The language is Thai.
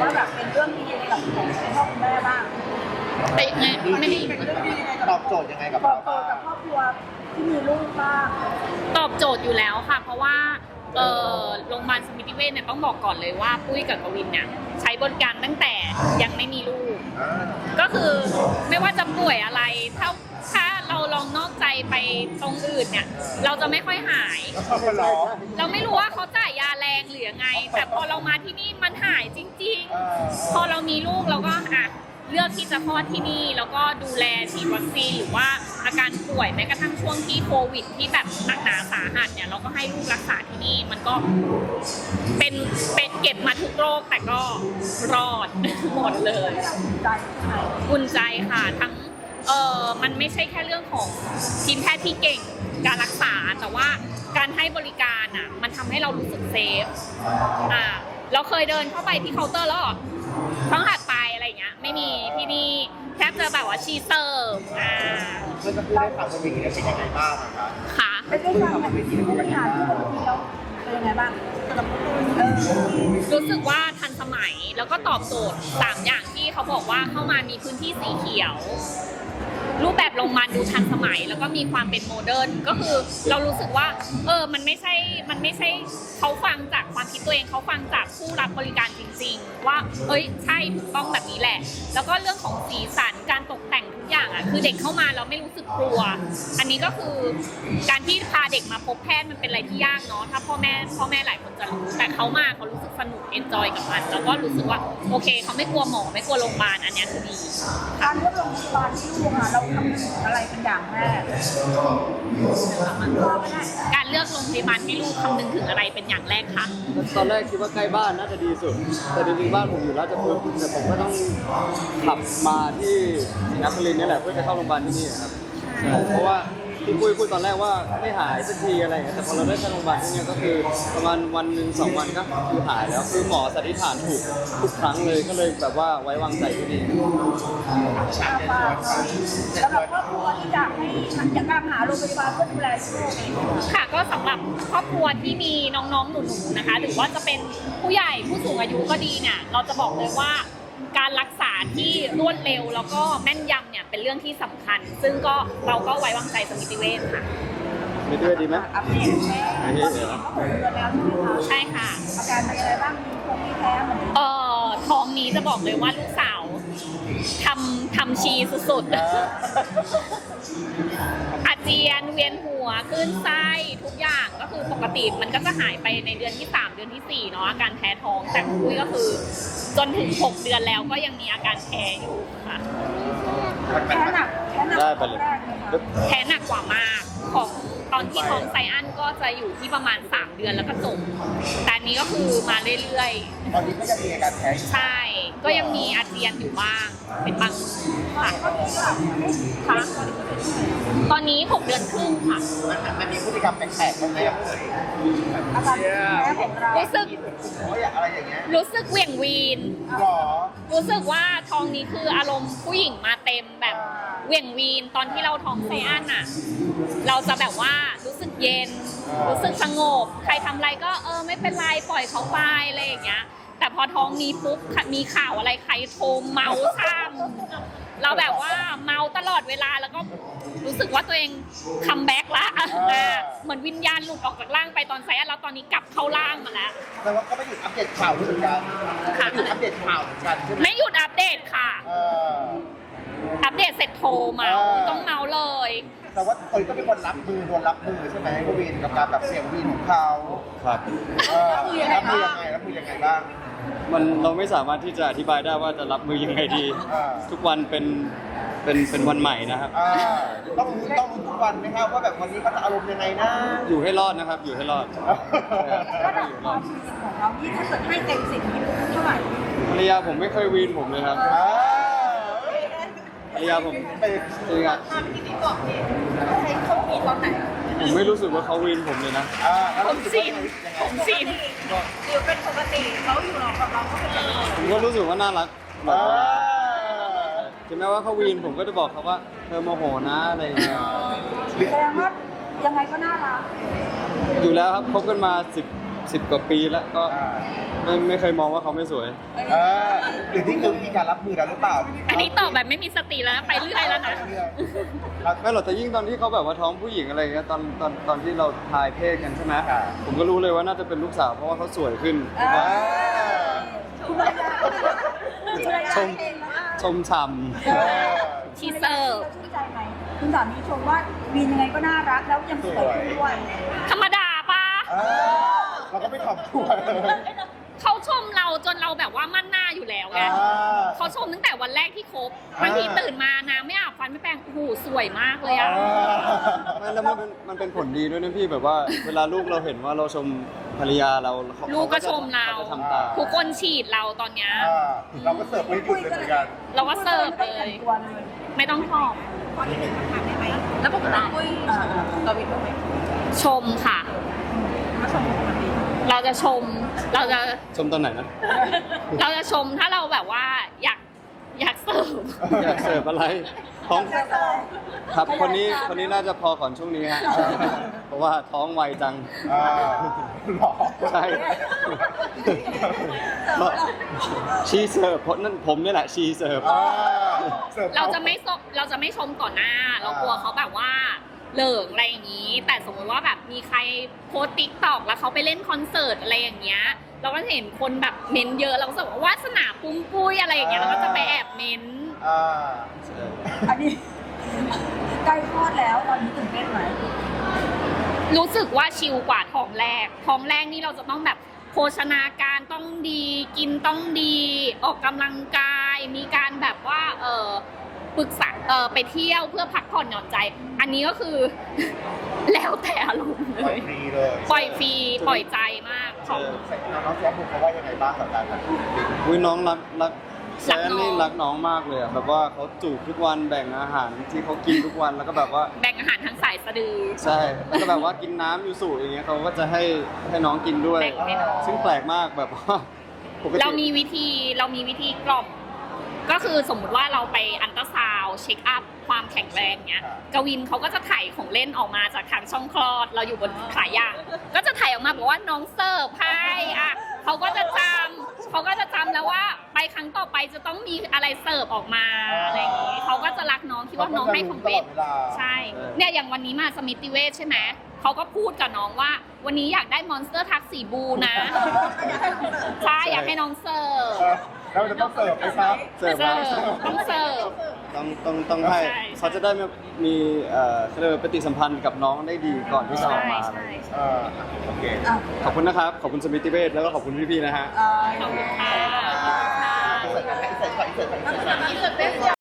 ว่าแบบเป็นเรื่องดีในกับของคุณพ่อคุณแม่บ้างแต่ไงไม่ได้เป็นเรื่องดีในกับตอบโจทย์ยังไงกับตอเราบโจบ้าทย์กับงครอบครัวที่มีลูกบ้างตอบโจทย์อยู่แล้วค่ะ เพราะว่าเอ่อโรงพยาบาลสมิติเวชเนี่ยต้องบอกก่อนเลยว่าปุ้ยกับกวินเนี่ยใช้บริการตั้งแต่ยังไม่มีลูกอ่าก็คือไม่ว่าจะป่วยอะไรถ้า ถ้าเราลองนอกใจไปตรงอื่นเนี่ย เราจะไม่ค่อยหาย แล้วชอบคนร้อง เราไม่รู้ว่าเขาจ่ายยาแรงหรือยังไง แต่พอเรามาที่นี่มันหายจริงเออๆพอเรามีลูกเราก็อะเลือกที่จะคลอดที่นี่ แล้วก็ดูแลฉีดวัคซีนหรือว่าอาการป่วยแม้กระทั่งช่วงที่โควิด ที่แบบหนักหนาสาหัสเนี่ยเราก็ให้ลูกรักษาที่นี่มันก็เป็นเป็นเก็บมาทุกโรคแต่ก็รอด หมดเลยใจใช่อุ่นใจค่ะทั้ง เออมันไม่ใช่แค่เรื่องของทีมแพทย์ที่เก่งการรักษาแต่ว่าการให้บริการอะ มันทำให้เรารู้สึกเซฟอ่าเราเคยเดินเข้าไปที่เคาน์เตอร์แล้วต้องหัดไปอะไรอย่างเงี้ย ไม่มีที่นี่แทบจะแบบว่าชีเซิร์ฟอ่าเพื่อนจะพูดให้ฟังว่าวิธีนี้เป็นยังไงบ้างอะคะค่ะได้ได้ฟังแบบผู้บริหารที่ผมที่แล้วเป็นยังไงบ้างสำหรับคุณเออรู้สึกว่าทันสมัยแล้วก็ตอบโจทย์สามอย่างที่เขาบอกว่าเข้ามามีพื้นที่สีเขียว รูปแบบโรงพยาบาลดูทันสมัย แล้วก็มีความเป็นโมเดิร์นก็คือเรารู้สึกว่า เออมันไม่ใช่มันไม่ใช่เขาฟังจากความคิดตัวเองเขาฟังจากผู้รับบริการจริง ๆ ว่าเอ้ยใช่ถูกต้องแบบนี้แหละ แล้วก็เรื่องของสีสันการตกแต่ง อย่างอะคือเด็กเข้ามาเราไม่รู้สึกกลัว อันนี้ก็คือการที่พาเด็กมาพบแพทย์มันเป็นอะไรที่ยากเนาะถ้าพ่อแม่พ่อแม่หลายคนจะรู้แต่เขามาเขารู้สึกสนุกเอนจอยกับมันแล้วก็รู้สึกว่าโอเคเขาไม่กลัวหมอไม่กลัวโรงพยาบาลอันเนี้ยคือดีการเลือกโรงพยาบาลที่ลูกอะเราทำถึงอะไรเป็นอย่างแรกก็ไม่ได้การเลือกโรงพยาบาลให้ลูกคำนึงถึงอะไรเป็นอย่างแรกคะตอนแรกคิดว่าใกล้บ้านน่าจะดีสุด แต่จริงๆบ้านผมอยู่ราชพฤกษ์แต่ผมก็ต้องขับมาที่ศรีนครินทร์นี่แหละเพื่อจะเข้าโรงพยาบาลที่นี่ครับใช่เพราะว่าที่คุยพูดตอนแรกว่าไม่หายสักทีอะไรอย่างเงี้ยแต่พอเราได้เข้าโรงพยาบาลที่นี่ก็คือประมาณวันหนึ่งสองวันก็คือหายแล้วคือหมอสันนิษฐานถูกทุกครั้งเลยก็เลยแบบว่าไว้วางใจที่นี่อาปากสำหรับครอบครัวที่อยากให้อยากตามหาโรงพยาบาลเพื่อดูแลลูกเองค่ะค่ะก็สำหรับครอบครัวที่มีน้องๆหนูๆนะคะ หรือว่าจะเป็นผู้ใหญ่ผู้สูงอายุก็ดีเนี่ยเราจะบอกเลยว่าการรักษา ที่รวดเร็วแล้วก็แม่นยำเนี่ยเป็นเรื่องที่สำคัญ ซึ่งก็เราก็ไว้วางใจสมิติเวชค่ะไม่ด้วยดีไหมอัปเดตแม่ตอนนี้ก็หกเดือนแล้วใช่ไหมคะใช่ค่ะ อาการเป็นยังไงบ้างมีคงมีแพ้เหมือนเอ่อท้องนี้จะบอกเลยว่าลูกสาว ทำทำชีสุดๆ อาเจียนเวียนหัวคลื่นไส้ทุกอย่างก็คือปกติมันก็จะหายไปในเดือนที่ 3 เดือนทีสี่4 เนาะอาการแพ้ท้องแต่ของปุ้ยก็คือ จนถึง 6 เดือนแล้วก็ยังมีอาการแพ้อยู่ค่ะ แพ้หนักแพ้หนักได้ไปเลย แรกไหมคะแพ้หนักกว่ามากของตอนที่ท้องไซอันก็จะอยู่ที่ประมาณ 3 เดือนแล้วก็จบแต่อันนี้ก็คือมาเรื่อยๆตอนนี้ก็ยังมีอาการแพ้อยู่ใช่ ก็ยังมีอาเจียนอยู่บ้างเป็นบางค่ะก็มีแบบค่ะตอนนี้6เดือนครึ่งค่ะมันมันมีพฤติกรรมแปลกๆบ้างไหมอะอาการแพ้ของเรารู้สึกโอ้ยอะไรอย่างเงี้ยรู้สึกเหวี่ยงวีนหรอรู้สึกว่าท้องนี้คืออารมณ์ผู้หญิงมาเต็มแบบเหวี่ยงวีนตอนที่เราท้องไซอันอะ เราจะแบบว่ารู้สึกเย็น รู้สึกสงบ ใครทำอะไรก็เออไม่เป็นไรปล่อยเขาไปอะไรอย่างเงี้ย แต่พอท้องมีปุ๊บมีข่าวอะไรใครโทรเมาซ้ำเราแบบว่าเมาตลอดเวลาแล้วก็รู้สึกว่าตัวเองคัมแบ็กละอะเหมือนวิญญาณหลุดออกจากร่างไปตอนไซอันแล้วตอนนี้กลับเข้าร่างมาแล้วแต่ว่าก็ไม่หยุดอัปเดตข่าวด้วยเหมือนกันค่ะไม่หยุดอัปเดตข่าวเหมือนกันใช่ไหมไม่หยุดอัปเดตค่ะเอออัปเดตเสร็จโทรเมาอ่าต้องเมาเลยแต่ว่าตอนนี้ก็เป็นคนรับมือโดนรับมือใช่ไหมกวินกับการแบบเสียงวีนของเขาครับเออรับมือยังไงรับมือยังไงบ้าง มันเราไม่สามารถที่จะอธิบายได้ว่าจะรับมือยังไงดี อ่า ทุกวันเป็นเป็นเป็นวันใหม่นะครับ อ่าต้องรู้ต้องรู้ทุกวันไหมครับว่าแบบวันนี้เขาจะอารมณ์ยังไงนะอยู่ให้รอดนะครับ อยู่ให้รอดระดับความจริงของเราที่ถ้าเกิดให้เต็มสิบนี่เท่าไหร่ภรรยาผมไม่เคยวีนผมเลยครับอ่าภรรยาผมไปจริงอะทำที่นี่ก่อนนี่ให้เขามีตอนไหน ผมไม่รู้สึกว่าเขาวีนผมเลยนะ อ่าแล้วผมรู้สึกสิว่านยังไงผมสินหรือเป็นปกติเขาอยู่หรอกับเราก็เป็นปกติผมก็รู้สึกว่าน่ารักแบอ่าบถึงแม้ว่าเขาวีนผมก็จะบอกเขาว่าเธอโมโหนะอะไรอย่างเงี้ย แสดงว่ายังไงก็น่ารักอยู่แล้วครับคบกันมาสิบ สิบกว่าปีแล้วก็อ่าไม่ไม่เคยมองว่าเขาไม่สวย เออหรือที่คือวิธีการรับมือเราหรือเปล่าอันนี้ตอบแบบไม่มีสติแล้วนะไปเรื่อยแล้วนะเราไม่หรอกแต่ยิ่งตอนที่เขาแบบว่าท้องผู้หญิงอะไรอย่างเงี้ยตอนตอนตอนที่เราทายเพศกันใช่ไหมอ่าผมก็รู้เลยว่าน่าจะเป็นลูกสาวเพราะว่าเขาสวยขึ้น อ่าคุณภรรยาคุณภรรยาชมเองนะชมฉ่เออ ชีเสิร์ฟชื่นใจไหมคุณสามีชมว่าวีนยังไงก็น่ารักแล้วยังสวยขึ้นด้วย ธรรมดาปะเออ เราก็ไม่ถ่อมตัวเลยเขาชมเราจนเราแบบว่ามั่นหน้าอยู่แล้วไงอ่า เขาชมตั้งแต่วันแรกที่คบอ่า บางทีตื่นมานะไม่อาบฟันไม่แปรงโอ้โหสวยมากเลยอะำไม่แล้วมันเป็นมันเป็นผลดีด้วยนะพี่แบบว่า เวลาลูกเราเห็นว่าเราชมภรรยาเราเขาลูกก็ชมเรา ขจะทำตาม ทุกคนฉีดเราตอนเนี้ยอ่าเราก็เสิร์ฟไม่หยุดเลยเหมือนกัน เราก็เสิร์ฟไม่เลต้องแต่ยงตัวเลย ไม่ต้องทอบแล้วปกติปุ้ยเราวินบ้างไหมชมค่ะมาชมปกติ เราจะชมเราจะชมตอนไหนนะเราจะชมถ้าเราแบบว่าอยากอยากเสิร์ฟอยากเสิร์ฟอะไรท้องจะเสิร์ฟครับคนนี้คนนี้น่าจะพอก่อนช่วงนี้ฮะเพราะว่าท้องไวจังอ่าหรอใช่ชีเสิร์ฟเพราะนั่นผมนี่แหละชีเสิร์ฟอ่าสิฟเราจะไม่ชมเราจะไม่ชมต่อหน้า เรากลัวเขาแบบว่า เหลิงอะไรอย่างนี้ แต่สมมติว่าแบบมีใครโพสติ๊กตอกแล้วเขาไปเล่นคอนเสิร์ตอะไรอย่างเงี้ย เราก็จะเห็นคนแบบเม้นเยอะเราก็จะบอกว่าวาสนาปุ้มปุ้ยอะไรอย่างเงี้ยเราก็จะไปแอบเม้น อ่าอันนี้ใกล้คลอดแล้วตอนนี้ตื่นเต้นไหมรู้สึกว่าชิลกว่าท้องแรก ท้องแรกนี่เราจะต้องแบบโภชนาการต้องดี กินต้องดี ออกกำลังกาย มีการแบบว่าเออ ปรึกษาเออไปเที่ยวเพื่อพักผ่อนหย่อนใจ อันนี้ก็คือ แล้วแต่อารมณ์เลปล่อย ยฟรีเลยปล่อยฟรีปล่อยใจมากของน้องแจ๊คบุกเขาว่ายังไงบ้างกับการแบบอุ้ยน้องรักรักแซรักนน้อง นี่รักน้องมากเลยอะแบบว่าเขาจูบทุกวันแบ่งอาหารที่เขากินทุกวันแล้วก็แบบว่า แบ่งอาหารทางสายสะดือ ใช่แล้วก็แบบว่ากินน้ำยูสุอย่างเงี้ยเขาก็จะให้ให้น้องกินด้วย แบ่งให้น้อง ซึ่งแปลกมากแบบว่าปกติเรามีวิธีเรามีวิธีกล่อม ก็คือสมมุติว่าเราไปอันตราซาวด์เช็คอัพความแข็งแรงเนี้ยกวินเขาก็จะถ่ายของเล่นออกมาจากทางช่องคลอด เราอยู่บนขายาง ก็จะถ่ายออกมาบอกว่าน้องเสิร์ฟให้อะเขาก็จะจำเขาก็จะจำแล้วว่า ไปครั้งต่อไปจะต้องมีอะไรเสิร์ฟออกมาอะไรอย่างงี้เขาก็จะรักน้องคิดว่าน้องให้ของเล่นตลอดเวลาใช่ เนี่ยอย่างวันนี้มาสมิติเวชใช่ไหมเขาก็พูดกับน้องว่า วันนี้อยากได้มอนสเตอร์ทักสีบูนะใช่อยากให้น้องเสิร์ฟ เราจะต้องเสิร์ฟไหมครับ เสิร์ฟเสิร์ฟต้องเสิร์ฟ ต้องต้องต้องให้เขาจะได้มีเอ่อเขรียกปฏิสัมพันธ์กับน้องได้ดีก่อนที่จะออกมาอะไรอย่างเยเออโอเคขอบคุณนะครับ ขอบคุณสมิติเวชแล้วก็ขอบคุณพี่ๆนะฮะ อ่อเค ขอบคุณค่ะรเสิร์เสิร์